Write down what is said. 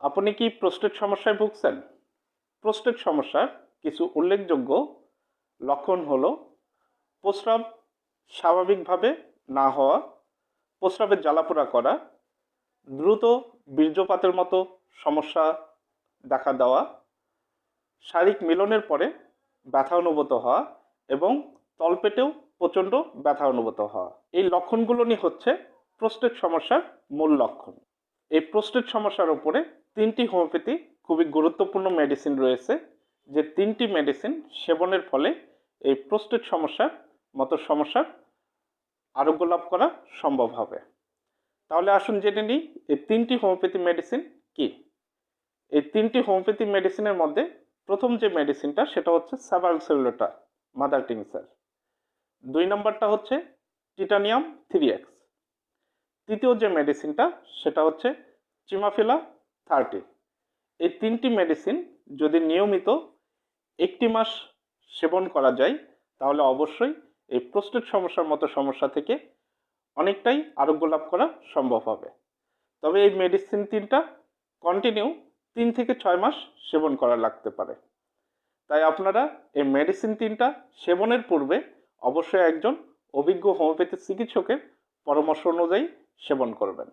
আপনি কি প্রোস্টেট সমস্যায় ভুগছেন? প্রোস্টেট সমস্যার কিছু উল্লেখযোগ্য লক্ষণ হল, প্রস্রাব স্বাভাবিকভাবে না হওয়া, প্রস্রাবের জ্বালাপোড়া করা, দ্রুত বীর্যপাতের মতো সমস্যা দেখা দেওয়া, শারীরিক মিলনের পরে ব্যথা অনুভূত হওয়া এবং তলপেটেও প্রচণ্ড ব্যথা অনুভূত হওয়া। এই লক্ষণগুলো নিয়ে হচ্ছে প্রোস্টেট সমস্যার মূল লক্ষণ। এই প্রোস্টেট সমস্যার উপরে তিনটি হোমিওপ্যাথি খুবই গুরুত্বপূর্ণ মেডিসিন রয়েছে, যে তিনটি মেডিসিন সেবনের ফলে এই প্রোস্টেট সমস্যার মতো সমস্যার আরোগ্য লাভ করা সম্ভব হবে। তাহলে আসুন জেনে নিই, এই তিনটি হোমিওপ্যাথি মেডিসিন কি? এই তিনটি হোমিওপ্যাথি মেডিসিনের মধ্যে প্রথম যে মেডিসিনটা সেটা হচ্ছে স্যাভাল সেলুলোটা মাদার টিংসার। দুই নম্বরটা হচ্ছে টিটানিয়াম থ্রি এক্স তৃতীয় যে মেডিসিনটা সেটা হচ্ছে চিমাফিলা থার্টি এই তিনটি মেডিসিন যদি নিয়মিত একটি মাস সেবন করা যায়, তাহলে অবশ্যই এই প্রোস্টেট সমস্যার মতো সমস্যা থেকে অনেকটাই আরোগ্য লাভ করা সম্ভব হবে। তবে এই মেডিসিন তিনটা কন্টিনিউ তিন থেকে ছয় মাস সেবন করা লাগতে পারে। তাই আপনারা এই মেডিসিন তিনটা সেবনের পূর্বে অবশ্যই একজন অভিজ্ঞ হোমিওপ্যাথি চিকিৎসকের পরামর্শ অনুযায়ী সেবন করবেন।